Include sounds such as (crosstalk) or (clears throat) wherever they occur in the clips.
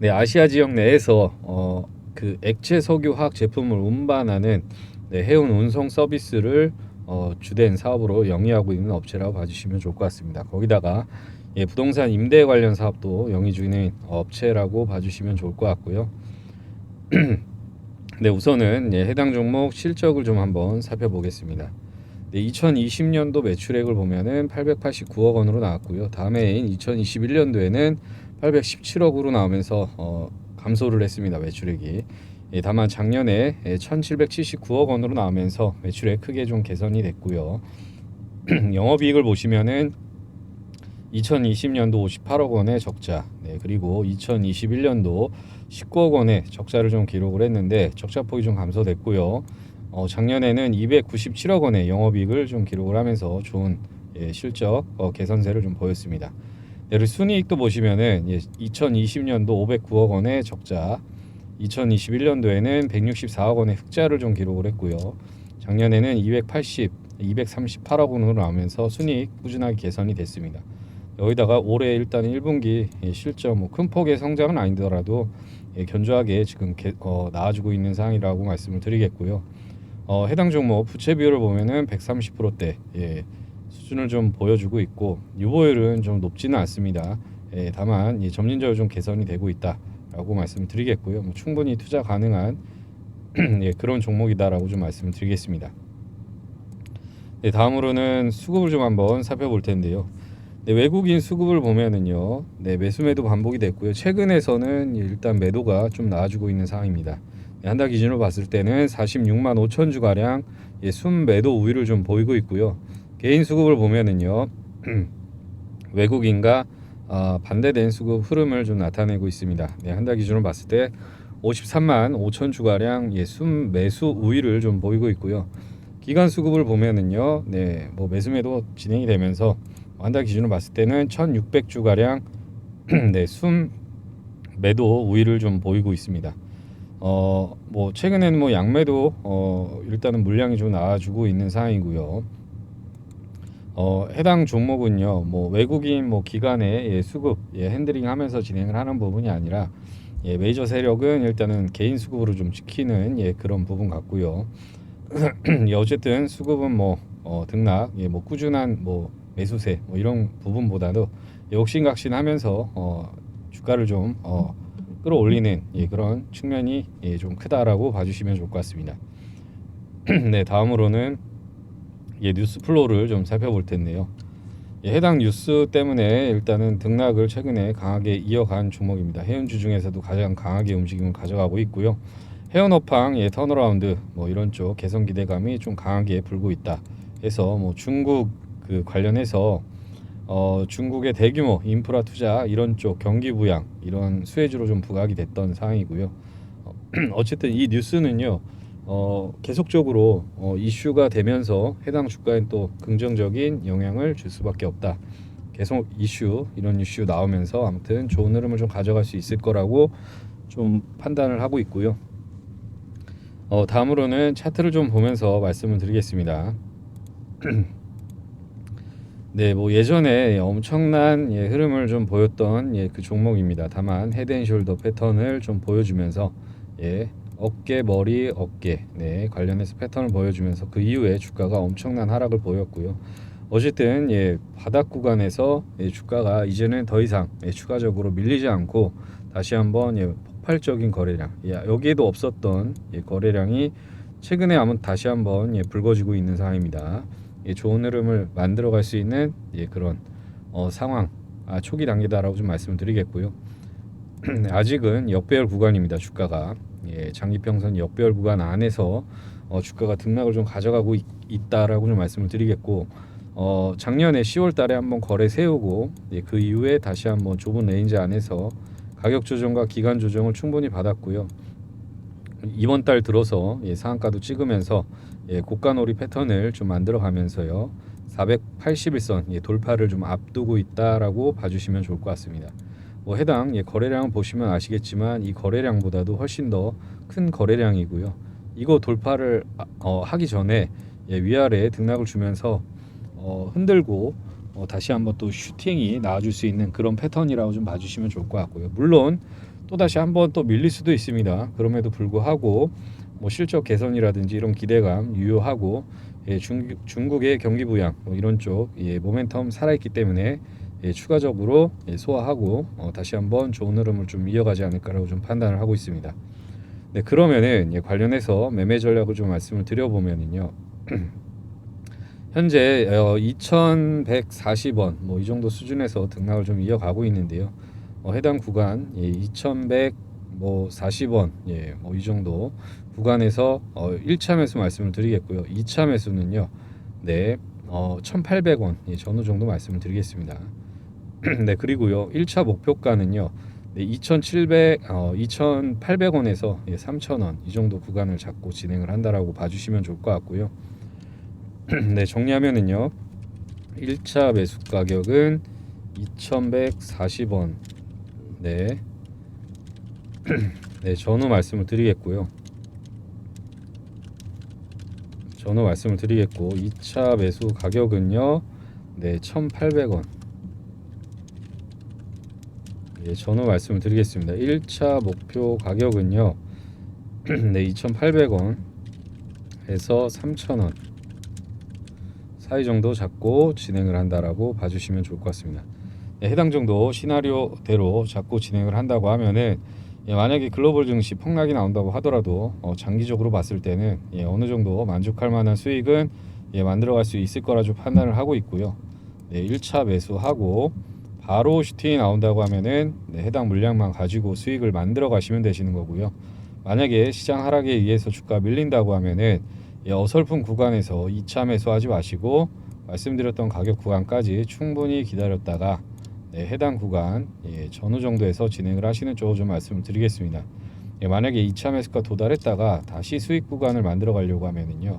네, 아시아 지역 내에서 어, 그 액체 석유 화학 제품을 운반하는 네, 해운 운송 서비스를 어, 주된 사업으로 영위하고 있는 업체라고 봐주시면 좋을 것 같습니다. 거기다가 예, 부동산 임대 관련 사업도 영위 중인 업체라고 봐주시면 좋을 것 같고요. (clears throat) 네, 우선은 예, 해당 종목 실적을 좀 한번 살펴보겠습니다. 네, 2020년도 매출액을 보면은 889억 원으로 나왔고요. 다음해 해인 2021년도에는 817억으로 나오면서 어, 감소를 했습니다. 매출액이. 예, 다만 작년에 예, 1,779억 원으로 나오면서 매출액 크게 좀 개선이 됐고요. (clears throat) 영업이익을 보시면은 2020년도 58억 원의 적자, 네, 그리고 2021년도 19억 원의 적자를 좀 기록을 했는데 적자 폭이 좀 감소됐고요. 어, 작년에는 297억 원의 영업이익을 좀 기록을 하면서 좋은 예, 실적 어, 개선세를 좀 보였습니다. 네, 그리고 순이익도 보시면은 예, 2020년도 509억 원의 적자, 2021년도에는 164억 원의 흑자를 좀 기록을 했고요. 작년에는 280, 238억 원으로 나오면서 순이익 꾸준하게 개선이 됐습니다. 여기다가 올해 일단 1분기 예, 실적 뭐 큰 폭의 성장은 아니더라도 예, 견조하게 지금 개, 어, 나아지고 있는 상황이라고 말씀을 드리겠고요. 어, 해당 종목 부채 비율을 보면은 130%대 예, 수준을 좀 보여주고 있고 유보율은 좀 높지는 않습니다. 예, 다만 이 점진적으로 좀 개선이 되고 있다라고 말씀드리겠고요. 뭐 충분히 투자 가능한 (clears throat) 예, 그런 종목이다라고 좀 말씀드리겠습니다. 네, 다음으로는 수급을 좀 한번 살펴볼 텐데요. 네, 외국인 수급을 보면은요, 네, 매수 매도 반복이 됐고요. 최근에서는 일단 매도가 좀 나아지고 있는 상황입니다. 네, 한달 기준으로 봤을 때는 46만 5천 주 가량 예, 순매도 우위를 좀 보이고 있고요. 개인 수급을 보면은요, (clears throat) 외국인과 어, 반대된 수급 흐름을 좀 나타내고 있습니다. 네, 한 달 기준으로 봤을 때 53만 5천 주 가량 예, 순 매수 우위를 좀 보이고 있고요. 기간 수급을 보면은요, 네, 뭐 매수매도 진행이 되면서 한 달 기준으로 봤을 때는 1,600 주 가량 (clears throat) 네, 순 매도 우위를 좀 보이고 있습니다. 어, 뭐 최근에는 뭐 양매도 어, 일단은 물량이 좀 나와주고 있는 상황이고요. 어, 해당 종목은요, 뭐 외국인 뭐 기관의 예, 수급 예, 핸들링하면서 진행을 하는 부분이 아니라 예, 메이저 세력은 일단은 개인 수급으로 좀 지키는 예, 그런 부분 같고요. (clears throat) 예, 어쨌든 수급은 뭐 어, 등락, 예, 뭐 꾸준한 뭐 매수세 뭐 이런 부분보다도 욕심각심하면서 어, 주가를 좀 어, 끌어올리는 예, 그런 측면이 예, 좀 크다라고 봐주시면 좋을 것 같습니다. (clears throat) 네, 다음으로는 예, 뉴스 플로우를 좀 살펴볼 텐데요. 예, 해당 뉴스 때문에 일단은 등락을 최근에 강하게 이어간 종목입니다. 해운주 중에서도 가장 강하게 움직임을 가져가고 있고요. 해운업황 예, 턴어라운드 뭐 이런 쪽 개선 기대감이 좀 강하게 불고 있다. 해서 뭐 중국 그 관련해서 어, 중국의 대규모 인프라 투자 이런 쪽 경기 부양 이런 수혜주로 좀 부각이 됐던 상황이고요. 어, (clears throat) 어쨌든 이 뉴스는요. 어, 계속적으로 어, 이슈가 되면서 해당 주가에 또 긍정적인 영향을 줄 수밖에 없다. 계속 이슈 이런 이슈 나오면서 아무튼 좋은 흐름을 좀 가져갈 수 있을 거라고 좀 판단을 하고 있고요. 어, 다음으로는 차트를 좀 보면서 말씀을 드리겠습니다. (clears throat) 네, 뭐 예전에 엄청난 예, 흐름을 좀 보였던 예, 그 종목입니다. 다만 헤드앤숄더 패턴을 좀 보여주면서 예, 어깨, 머리, 어깨 네, 관련해서 패턴을 보여주면서 그 이후에 주가가 엄청난 하락을 보였고요. 어쨌든 예, 바닥 구간에서 예, 주가가 이제는 더 이상 예, 추가적으로 밀리지 않고 다시 한번 예, 폭발적인 거래량 예, 여기에도 없었던 예, 거래량이 최근에 아무 다시 한번 예, 불거지고 있는 상황입니다. 예, 좋은 흐름을 만들어갈 수 있는 예, 그런 어, 상황 아, 초기 단계다라고 좀 말씀드리겠고요. (clears throat) 아직은 역배열 구간입니다. 주가가 예, 장기평선 역배열 구간 안에서 어, 주가가 등락을 좀 가져가고 있, 있다라고 좀 말씀을 드리겠고 어, 작년에 10월 달에 한번 거래 세우고 예, 그 이후에 다시 한번 좁은 레인지 안에서 가격 조정과 기간 조정을 충분히 받았고요. 이번 달 들어서 예, 상한가도 찍으면서 예, 고가놀이 패턴을 좀 만들어 가면서요. 481선 예, 돌파를 좀 앞두고 있다라고 봐주시면 좋을 것 같습니다. 뭐 해당 예, 거래량을 보시면 아시겠지만 이 거래량보다도 훨씬 더 큰 거래량이고요. 이거 돌파를 아- 어, 하기 전에 예, 위아래 등락을 주면서 어, 흔들고 어, 다시 한번 또 슈팅이 나와줄 수 있는 그런 패턴이라고 좀 봐주시면 좋을 것 같고요. 물론 또 다시 한번 또 밀릴 수도 있습니다. 그럼에도 불구하고 뭐 실적 개선이라든지 이런 기대감 유효하고 예, 중, 중국의 경기 부양 뭐 이런 쪽 예, 모멘텀 살아있기 때문에 예, 추가적으로 예, 소화하고 어, 다시 한번 좋은 흐름을 좀 이어가지 않을까라고 좀 판단을 하고 있습니다. 네, 그러면은 예, 관련해서 매매 전략을 좀 말씀을 드려보면은요. (clears throat) 현재 어, 2,140원 뭐 이 정도 수준에서 등락을 좀 이어가고 있는데요. 어, 해당 구간 예, 2,100 뭐 40원 예, 뭐 이 정도 구간에서 어, 1차 매수 말씀을 드리겠고요. 2차 매수는요. 네. 어, 1,800원 예, 전후 정도 말씀을 드리겠습니다. (clears throat) 네, 그리고요. 1차 목표가는요. 네, 2,700 어, 2,800원에서 예, 3,000원 이 정도 구간을 잡고 진행을 한다라고 봐 주시면 좋을 것 같고요. (clears throat) 네, 정리하면은요. 1차 매수 가격은 2,140원. 네. (clears throat) 네, 전후 말씀을 드리겠고요. 전후 말씀을 드리겠고 2차 매수 가격은요. 네, 1,800원. 예, 전후 말씀을 드리겠습니다. 1차 목표 가격은요. (clears throat) 네, 2,800원 에서 3,000원 사이 정도 잡고 진행을 한다라고 봐주시면 좋을 것 같습니다. 예, 해당 정도 시나리오대로 잡고 진행을 한다고 하면은 예, 만약에 글로벌 증시 폭락이 나온다고 하더라도 어, 장기적으로 봤을 때는 예, 어느 정도 만족할 만한 수익은 예, 만들어갈 수 있을 거라 좀 판단을 하고 있고요. 네, 1차 매수하고 슈팅이 나온다고 하면은 네, 해당 물량만 가지고 수익을 만들어 가시면 되시는 거고요. 만약에 시장 하락에 의해서 주가 밀린다고 하면은 예, 어설픈 구간에서 2차 매수하지 마시고 말씀드렸던 가격 구간까지 충분히 기다렸다가 네, 해당 구간 예, 전후 정도에서 진행을 하시는 쪽을 좀 말씀을 드리겠습니다. 예, 만약에 2차 매수가 도달했다가 다시 수익 구간을 만들어 가려고 하면은요.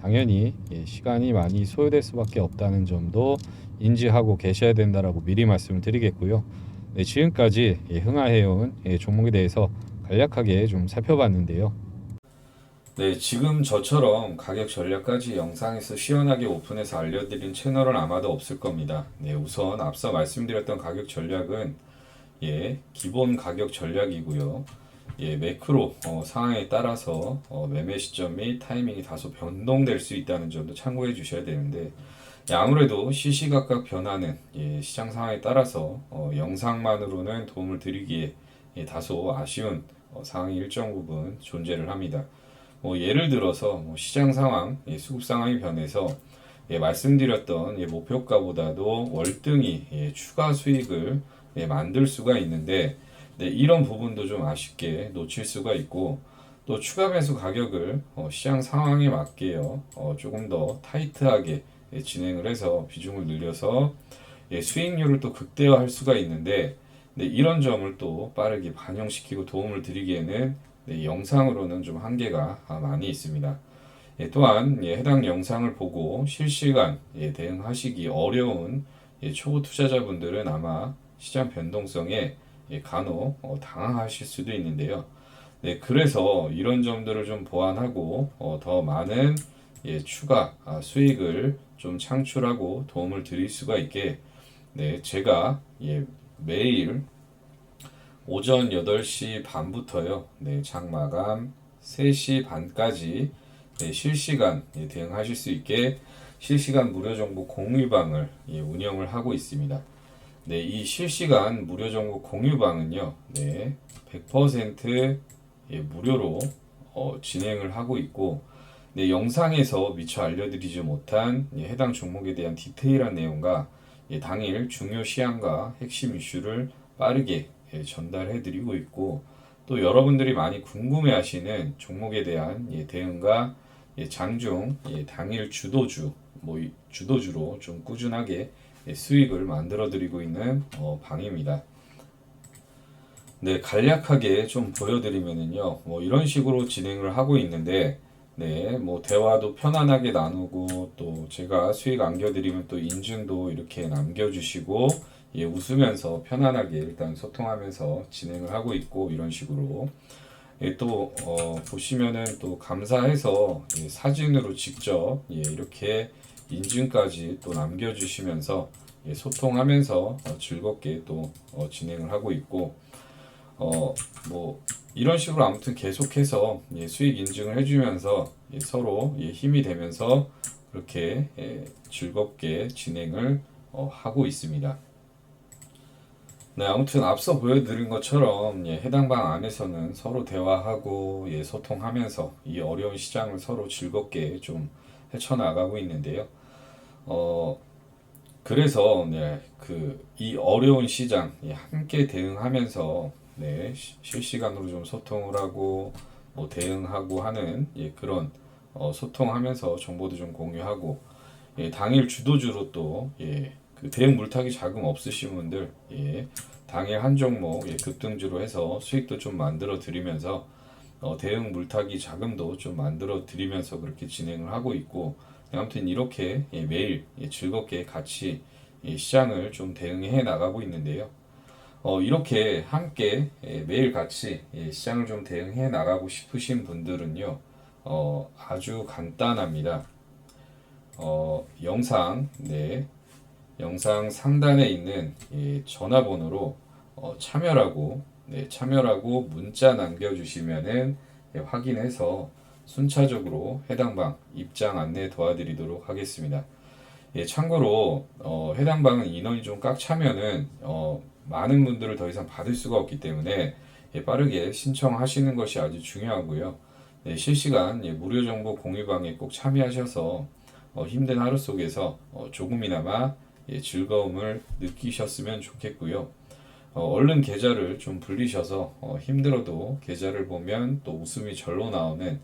당연히 예, 시간이 많이 소요될 수밖에 없다는 점도 인지하고 계셔야 된다라고 미리 말씀을 드리겠고요. 네, 지금까지 예, 흥하해온 예, 종목에 대해서 간략하게 좀 살펴봤는데요. 네, 지금 저처럼 가격 전략까지 영상에서 시원하게 오픈해서 알려드린 채널은 아마도 없을 겁니다. 네, 우선 앞서 말씀드렸던 가격 전략은 예, 기본 가격 전략이고요. 예, 매크로 어, 상황에 따라서 어, 매매 시점 및 타이밍이 다소 변동될 수 있다는 점도 참고해 주셔야 되는데 예, 아무래도 시시각각 변하는 예, 시장 상황에 따라서 어, 영상만으로는 도움을 드리기에 예, 다소 아쉬운 어, 상황이 일정 부분 존재를 합니다. 뭐 예를 들어서 뭐 시장 상황, 예, 수급 상황이 변해서 예, 말씀드렸던 예, 목표가보다도 월등히 예, 추가 수익을 예, 만들 수가 있는데 네, 이런 부분도 좀 아쉽게 놓칠 수가 있고 또 추가 매수 가격을 어, 시장 상황에 맞게요 어, 조금 더 타이트하게 예, 진행을 해서 비중을 늘려서 예, 수익률을 또 극대화할 수가 있는데 네, 이런 점을 또 빠르게 반영시키고 도움을 드리기에는 네, 영상으로는 좀 한계가 아, 많이 있습니다. 예, 또한 예, 해당 영상을 보고 실시간 예, 대응하시기 어려운 예, 초보 투자자분들은 아마 시장 변동성에 예, 간혹 어, 당황하실 수도 있는데요. 네, 그래서 이런 점들을 좀 보완하고 어, 더 많은 예, 추가 아, 수익을 좀 창출하고 도움을 드릴 수가 있게 네, 제가 예, 매일 오전 8시 반부터요. 네, 장 마감 3시 반까지 네, 실시간 예, 대응하실 수 있게 실시간 무료 정보 공유방을 예, 운영을 하고 있습니다. 네, 이 실시간 무료 정보 공유방은요, 네, 100% 예, 무료로 어, 진행을 하고 있고, 네, 영상에서 미처 알려드리지 못한 예, 해당 종목에 대한 디테일한 내용과 예, 당일 중요 시황과 핵심 이슈를 빠르게 예, 전달해드리고 있고, 또 여러분들이 많이 궁금해하시는 종목에 대한 예, 대응과 예, 장중 예, 당일 주도주 뭐 이- 주도주로 좀 꾸준하게 예, 수익을 만들어 드리고 있는 어, 방입니다. 네, 간략하게 좀 보여드리면은요, 뭐 이런 식으로 진행을 하고 있는데, 네, 뭐 대화도 편안하게 나누고, 또 제가 수익 안겨드리면 또 인증도 이렇게 남겨주시고, 예, 웃으면서 편안하게 일단 소통하면서 진행을 하고 있고, 이런 식으로. 예, 또, 어, 보시면은 또 감사해서 예, 사진으로 직접 예, 이렇게 인증까지 또 남겨주시면서 예, 소통하면서 어, 즐겁게 또 어, 진행을 하고 있고, 어, 뭐, 이런 식으로 아무튼 계속해서 예, 수익 인증을 해주면서 예, 서로 예, 힘이 되면서 그렇게 예, 즐겁게 진행을 어, 하고 있습니다. 네, 아무튼 앞서 보여드린 것처럼 예, 해당 방 안에서는 서로 대화하고 예, 소통하면서 이 어려운 시장을 서로 즐겁게 좀 헤쳐나가고 있는데요. 어, 그래서 네, 그이 어려운 시장 예, 함께 대응하면서 네, 시- 실시간으로 좀 소통을 하고 뭐 대응하고 하는 예, 그런 어, 소통하면서 정보도 좀 공유하고 예, 당일 주도주로 또 예, 그 대응 물타기 자금 없으신 분들 예, 당일 한 종목 예, 급등주로 해서 수익도 좀 만들어 드리면서 어, 대응 물타기 자금도 좀 만들어 드리면서 그렇게 진행을 하고 있고 아무튼 이렇게 예, 매일 예, 즐겁게 같이 예, 시장을 좀 대응해 나가고 있는데요. 어, 이렇게 함께 예, 매일 같이 예, 시장을 좀 대응해 나가고 싶으신 분들은요, 어, 아주 간단합니다. 어, 영상, 네, 영상 상단에 있는 예, 전화번호로 어, 참여라고, 네, 참여라고 문자 남겨주시면은 예, 확인해서 순차적으로 해당 방 입장 안내 도와드리도록 하겠습니다. 예, 참고로 어, 해당 방은 인원이 좀 꽉 차면은 어, 많은 분들을 더 이상 받을 수가 없기 때문에 예, 빠르게 신청하시는 것이 아주 중요하고요. 네, 실시간 예, 무료 정보 공유방에 꼭 참여하셔서 어, 힘든 하루 속에서 어, 조금이나마 예, 즐거움을 느끼셨으면 좋겠고요. 어, 얼른 계좌를 좀 불리셔서 어, 힘들어도 계좌를 보면 또 웃음이 절로 나오는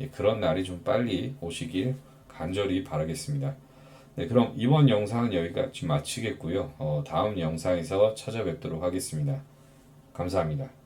예, 그런 날이 좀 빨리 오시길 간절히 바라겠습니다. 네, 그럼 이번 영상은 여기까지 마치겠고요. 어, 다음 영상에서 찾아뵙도록 하겠습니다. 감사합니다.